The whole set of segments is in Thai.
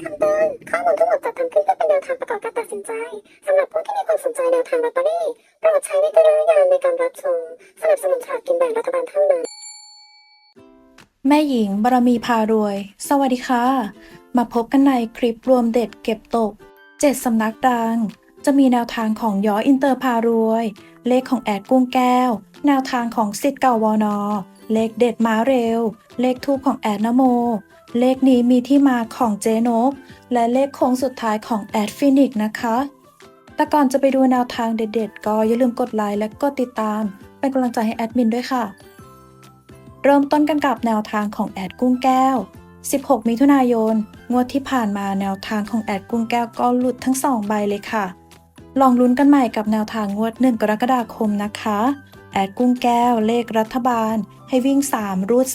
คำเตือนข้อมูลทั้งหมดจัดทำขึ้นเพื่อเป็นแนวทางประกอบการตัดสินใจสำหรับผู้ที่มีความสนใจแนวทางลอตเตอรี่โปรดใช้วิจารณญาณในการรับชมสนับสนุนฉลากกินแบ่งรัฐบาลเท่านั้น แม่หญิงบารมีพารวย สวัสดีค่ะ มาพบกันในคลิปรวมเด็ดเก็บตก 7 สำนักดัง จะมีแนวทางของย้ออินเตอร์พารวย เลขของแอดกุ้งแก้ว แนวทางของสิทธิ์เก่าวอนอเลขเด็ดม้าเร็ว เลขทูปของแอดนโม เลขนี้มีที่มาของเจนก และเลขโค้งสุดท้ายของแอดฟินิกนะคะ แต่ก่อนจะไปดูแนวทางเด็ดๆ ก็อย่าลืมกดไลค์และกดติดตาม เป็นกำลังใจให้แอดมินด้วยค่ะ เริ่มต้นกันกับแนวทางของแอดกุ้งแก้ว 16 มิถุนายน งวดที่ผ่านมาแนวทางของแอดกุ้งแก้วก็หลุดทั้ง 2 ใบเลยค่ะ ลองลุ้นกันใหม่กับแนวทางงวด 1 กรกฎาคมนะคะ แอดกุ้งแก้วเลขรัฐบาล ให้วิ่ง 3 รูด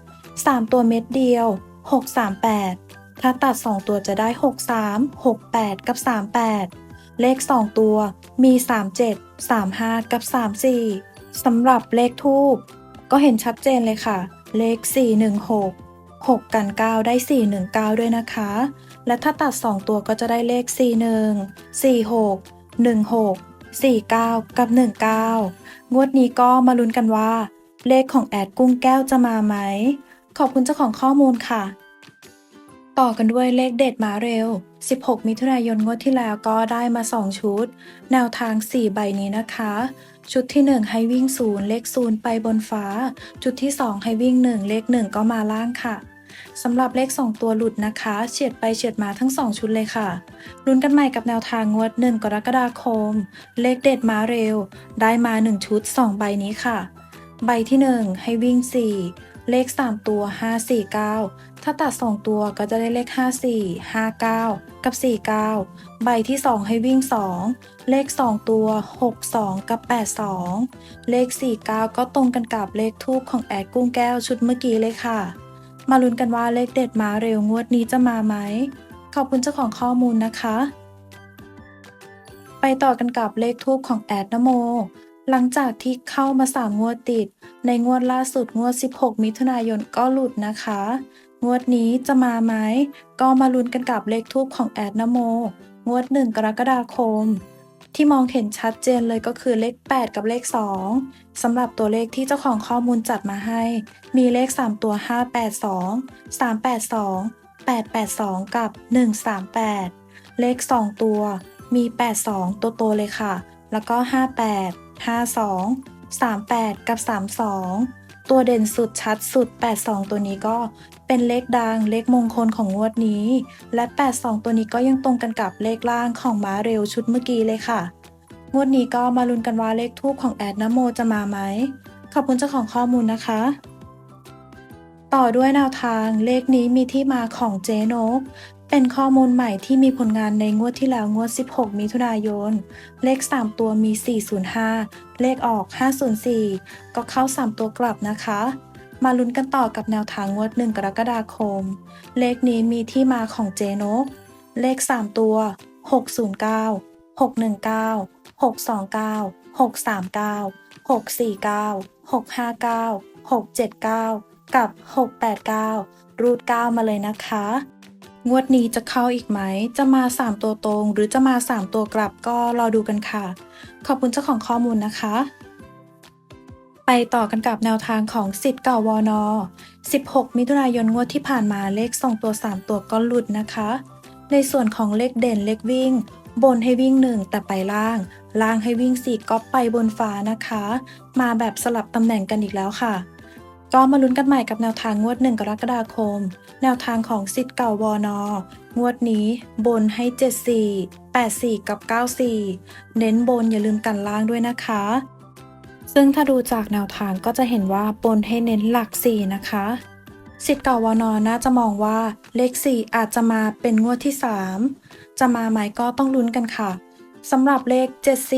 3 3 ตัวเม็ดเดียว 638 ถ้าตัด 2 ตัวจะได้ 63 68 กับ 38 เลข 2 ตัวมี 37 35 กับ 34 สำหรับเลขทูบก็เห็นชัดเจนเลยค่ะ เลข 416 6 กัน 9 ได้ 419 ด้วยนะคะ และถ้าตัด 2 ตัวก็จะได้เลข 41 46 16 49 กับ 19 งวดนี้ก็มาลุ้นกันว่า เลขของแอดกุ้งแก้วจะมาไหม ขอบคุณเจ้าของข้อมูลค่ะ ต่อกันด้วยเลขเด็ดมาเร็ว 16 มิถุนายนงวดที่แล้วก็ได้มา 2 ชุด แนวทาง 4 ใบนี้นะคะ ชุดที่ 1 ให้วิ่ง 0 เลข 0 ไปบนฟ้า ชุดที่ 2 ให้วิ่ง 1 เลข 1 ก็มาล่างค่ะสำหรับเลข 2 ตัวหลุดนะคะเฉียดไปเฉียดมาทั้ง 2 ชุดเลยค่ะลุ้นกันใหม่กับแนวทางงวด 1 กรกฎาคม เลขเด็ดมาเร็ว ได้มา 1 ชุด 2 ใบนี้ค่ะ ใบที่ 1 ให้วิ่ง 4 เลข 3 ตัว 549 ถ้าตัด 2 ตัวก็จะได้เลข 54 59 กับ 49 ใบที่ 2 ให้วิ่ง 2 เลข 2 ตัว 62 กับ 82 เลข 49 ก็ตรงกันกับเลขทูปของแอดกุ้งแก้วชุดเมื่อกี้เลยค่ะ มาลุ้นกันว่าเลขเด็ดมาเร็วงวดนี้จะมาไหม ขอบคุณเจ้าของข้อมูลนะคะ ไปต่อกันกับเลขทูปของแอดนโมหลังจากที่เข้ามา 3 งวดติด ในงวดล่าสุดงวด 16 มิถุนายนก็หลุดนะคะ งวดนี้จะมาไหม ก็มาลุ้นกันกับเลขทูปของแอดนโม งวด 1 กรกฎาคม ที่มองเห็นชัดเจนเลยก็คือเลข 8 กับเลข 2สำหรับตัวเลขที่เจ้าของข้อมูลจัดมาให้ มีเลข 3 ตัว 582 382 882 กับ 138 เลข 2 ตัว มี 82 ตัวโตเลยค่ะ แล้วก็ 58 52 38 กับ 32 ตัวเด่นสุดชัดสุด 82 ตัวนี้ก็เป็นเลขดังเลขมงคลของงวดนี้ และ 82 ตัวนี้ก็ยังตรงกันกับเลขล่างของม้าเร็วชุดเมื่อกี้เลยค่ะ งวดนี้ก็มาลุ้นกันว่าเลขทูปของแอดนโมจะมาไหม ขอบคุณเจ้าของข้อมูลนะคะ ต่อด้วยแนวทางเลขนี้มีที่มาของเจนก เป็นข้อมูลใหม่ที่มีผลงานในงวดที่แล้วงวด 16 มิถุนายน เลข 3 ตัวมี 405 เลขออก 504 ก็เข้า 3 ตัวกลับนะคะ มาลุ้นกันต่อกับแนวทางงวด 1 กรกฎาคม เลขนี้มีที่มาของเจนก เลข 3 ตัว 609 619 629 639 649 659 679 กับ 689 รูด 9 มาเลยนะคะ งวดนี้จะเข้าอีกไหม จะมา 3 ตัวตรง หรือจะมา 3 ตัวกลับก็รอดูกันค่ะ ขอบคุณเจ้าของข้อมูลนะคะ ไปต่อกันกับแนวทางของสิทธิ์เก่าวอนอ16 มิถุนายนงวดที่ผ่านมาเลข2ตัว 3 ตัวก็หลุดนะคะ ในส่วนของเลขเด่นเลขวิ่ง บนให้วิ่ง 1 แต่ไปล่าง ล่างให้วิ่ง 4 ก็ไปบนฟ้านะคะ มาแบบสลับตำแหน่งกันอีกแล้วค่ะ ก็มาลุ้นกันใหม่กับแนวทางงวด 1 กรกฎาคม แนวทางของสิทธิ์เก่าวอนองวดนี้บนให้ 74 84 กับ 94 เน้นบนอย่าลืมกันล่างด้วยนะคะ ซึ่งถ้าดูจากแนวทางก็จะเห็นว่าบนให้เน้นหลัก 4 นะคะสิทธิ์เก่าวอนอน่าจะมองว่าเลข 4 อาจจะมาเป็นงวดที่ 3 จะมาไหมก็ต้องลุ้นกันค่ะสำหรับเลข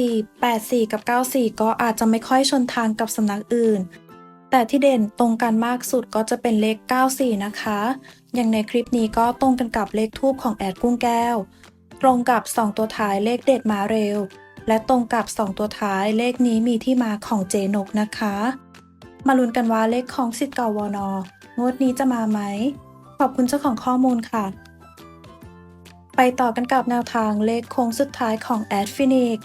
74 84 กับ 94 ก็อาจจะไม่ค่อยชนทางกับสำนักอื่น แต่ที่เด่นตรงกันมากสุดก็จะเป็นเลข 94 นะคะ อย่างในคลิปนี้ก็ตรงกันกับเลขทูบของแอดกุ้งแก้ว ตรงกับ 2 ตัวท้ายเลขเด็ดมาเร็ว และตรงกับ 2 ตัวท้ายเลขนี้มีที่มาของเจนกนะคะ มาลุ้นกันว่าเลขของสิทธิ์เก่าวอนองวดนี้จะมาไหม ขอบคุณเจ้าของข้อมูลค่ะ ไปต่อกันกับแนวทางเลขโค้งสุดท้ายของแอดฟินิก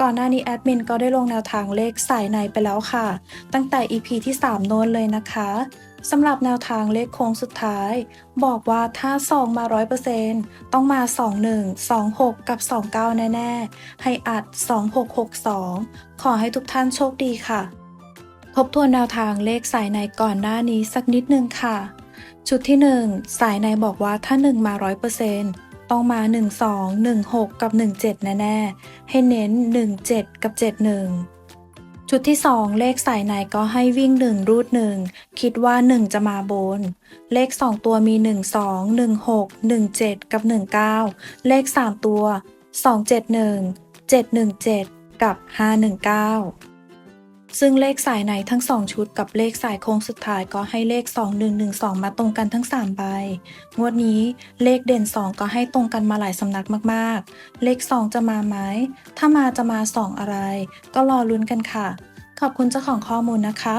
ก่อนหน้านี้แอดมินก็ได้ลงแนวทางเลขสายในไปแล้วค่ะ ตั้งแต่ EP ที่ 3 โน้นเลยนะคะสำหรับแนวทางเลขโค้งสุดท้าย บอกว่าถ้า 2 มา 100%ต้องมา 21 26 กับ 29 แน่ ๆ ให้อัด 2662 ขอให้ทุกท่านโชคดีค่ะ ทบทวนแนวทางเลขสายในก่อนหน้านี้สักนิดนึงค่ะ ชุดที่ 1 สายในบอกว่าถ้า 1 มา 100% ต้องมา 12 16 กับ 17 แน่ ๆ ให้เน้น 17 กับ 71ชุดที่ 2 เลขสายในก็ให้วิ่ง 1 รูด 1 คิดว่า 1 จะมาบน เลข 2 ตัวมี 12 16 17 กับ 19 เลข 3 ตัว 271 717 กับ 519 ซึ่งเลขสายในทั้ง 2 ชุดกับเลขสายโค้งสุดท้ายก็ให้เลข 2112 มาตรงกันทั้ง 3 ใบ งวดนี้เลขเด่น 2 ก็ให้ตรงกันมาหลายสำนักมากๆ เลข 2 จะมาไหม ถ้ามาจะมา 2 อะไร ก็รอลุ้นกันค่ะ ขอบคุณเจ้าของข้อมูลนะคะ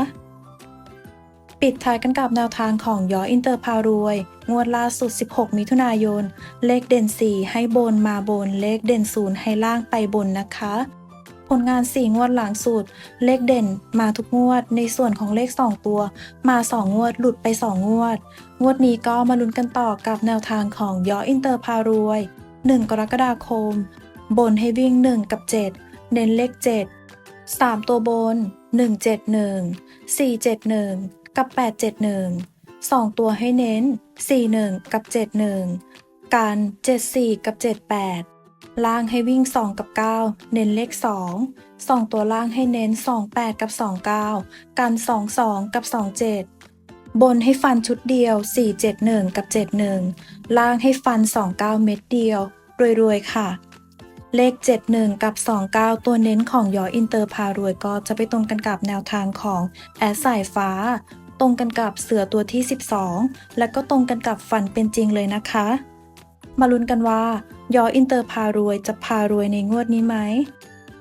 ปิดท้ายกันกับแนวทางของยออินเตอร์พารวย งวดล่าสุด 16 มิถุนายน เลขเด่น 4 ให้บนมาบน เลขเด่น 0 ให้ล่างไปบนนะคะ ผลงาน4งวดหลังสุด เลขเด่นมาทุกงวด ในส่วนของเลข 2 ตัว มา 2 งวด หลุดไป 2 งวด งวดนี้ก็มาลุ้นกันต่อกับแนวทางของยออินเตอร์พารวย 1 กรกฎาคม บนให้วิ่ง 1 กับ 7 เน้นเลข 7 3 ตัวบน 171 471 กับ 871 2 ตัวให้เน้น 41 กับ 71การ74 กับ 78 ล่างให้วิ่ง 2 กับ 9 เน้นเลข 2 2 ตัวล่างให้เน้น 28 กับ 29 กัน 22 กับ 27 บนให้ฟันชุดเดียว 471 กับ 71 ล่างให้ฟัน 29 เม็ดเดียว รวยๆ ค่ะ เลข 71 กับ 29 ตัวเน้นของยออินเตอร์พารวยก็จะไปตรงกันกับแนวทางของแอดสายฟ้า ตรงกันกับเสือตัวที่ 12 และก็ตรงกันกับฝันเป็นจริงเลยนะคะ มาลุ้นกันว่ายออินเตอร์พารวยจะพารวยในงวดนี้ไหม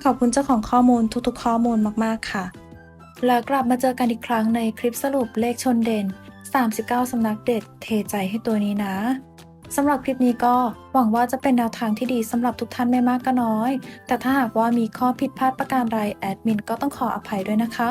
ขอบคุณเจ้าของข้อมูลทุกๆ ข้อมูลมากๆค่ะ แล้วกลับมาเจอกันอีกครั้งในคลิปสรุปเลขชนเด่น 39 สำนักเด็ดเทใจให้ตัวนี้นะสำหรับคลิปนี้ก็หวังว่าจะเป็นแนวทางที่ดีสำหรับทุกท่านไม่มากก็น้อย แต่ถ้าหากว่ามีข้อผิดพลาดประการใดแอดมินก็ต้องขออภัยด้วยนะคะ